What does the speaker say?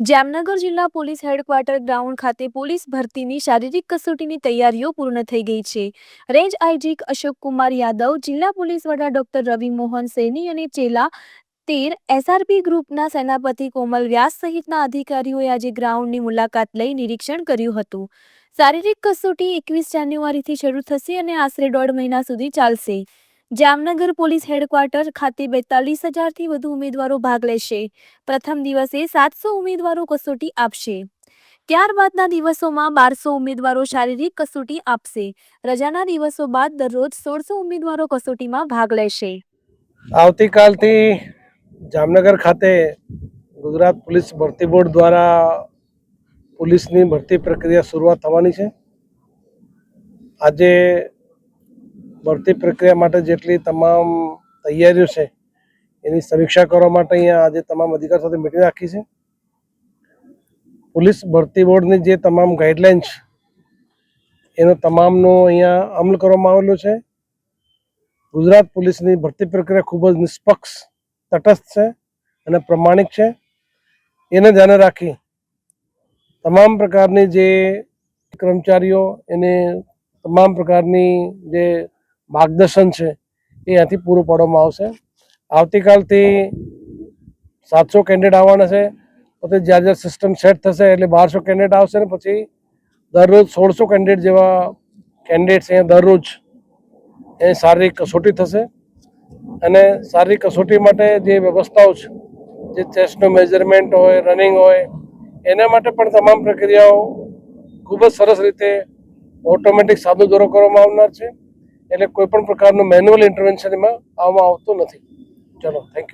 જામનગર જિલ્લા police headquarter ground ખાતે police ભરતીની શારીરિક કસોટીની તૈયારીઓ પૂર્ણ થઈ ગઈ છે. રેન્જ આઈજી અશોક કુમાર યાદવ, જિલ્લા પોલીસ વડા ડોક્ટર રવિ મોહન સૈની અને ચેલા તેર એસઆરપી ગ્રુપના સેનાપતિ કોમલ વ્યાસ સહિતના અધિકારીઓએ આજે ગ્રાઉન્ડની મુલાકાત લઈ નિરીક્ષણ કર્યું હતું. શારીરિક કસોટી એકવીસ જાન્યુઆરીથી શરૂ થશે અને આશરે દોઢ મહિના સુધી ચાલશે. જામનગર પોલીસ હેડક્વાર્ટર ખાતે બેતાલીસ હજારથી વધુ ઉમેદવારો ભાગ લેશે. પ્રથમ દિવસે સાતસો ઉમેદવારો કસોટી આપશે. ત્યારબાદના દિવસોમાં બારસો ઉમેદવારો શારીરિક કસોટી આપશે. રજાના દિવસો બાદ દરરોજ સોળસો ઉમેદવારો કસોટીમાં ભાગ લેશે. આવતીકાલથી જામનગર ખાતે ગુજરાત પોલીસ ભરતી બોર્ડ દ્વારા પોલીસની ભરતી પ્રક્રિયા શરૂઆત થવાની છે. આજે ભરતી પ્રક્રિયા માટે જેટલી તમામ તૈયારીઓ છે, એની સમીક્ષા કરવા માટે અહીંયા આજે તમામ અધિકાર સાથે મિટિંગ રાખી છે. પોલીસ ભરતી બોર્ડની જે તમામ ગાઈડલાઇન્સ એનો તમામનો અહીંયા અમલ કરવામાં આવેલો છે. ગુજરાત પોલીસની ભરતી પ્રક્રિયા ખૂબ જ નિષ્પક્ષ, તટસ્થ છે અને પ્રમાણિક છે. એને ધ્યાને રાખી તમામ પ્રકારની જે કર્મચારીઓ, એને તમામ પ્રકારની જે માર્ગદર્શન છે એ અહીંયાથી પૂરું પાડવામાં આવશે. આવતીકાલથી સાતસો કેન્ડિડેટ આવવાના છે. પછી જ્યાં જ્યાં સિસ્ટમ સેટ થશે એટલે બારસો કેન્ડિડેટ આવશે ને પછી દરરોજ સોળસો કેન્ડિડેટ જેવા કેન્ડિડેટ્સ અહીંયા દરરોજ એ શારીરિક કસોટી થશે. અને શારીરિક કસોટી માટે જે વ્યવસ્થાઓ છે, જે ચેસ્ટનું મેજરમેન્ટ હોય રનિંગ હોય, એના માટે પણ તમામ પ્રક્રિયાઓ ખૂબ જ સરસ રીતે ઓટોમેટિક સાદો દોરો કરવામાં આવનાર છે. એટલે કોઈ પણ પ્રકારનું મેન્યુઅલ ઇન્ટરવેન્શન એમાં આવવામાં આવતું નથી. ચલો થેન્ક યુ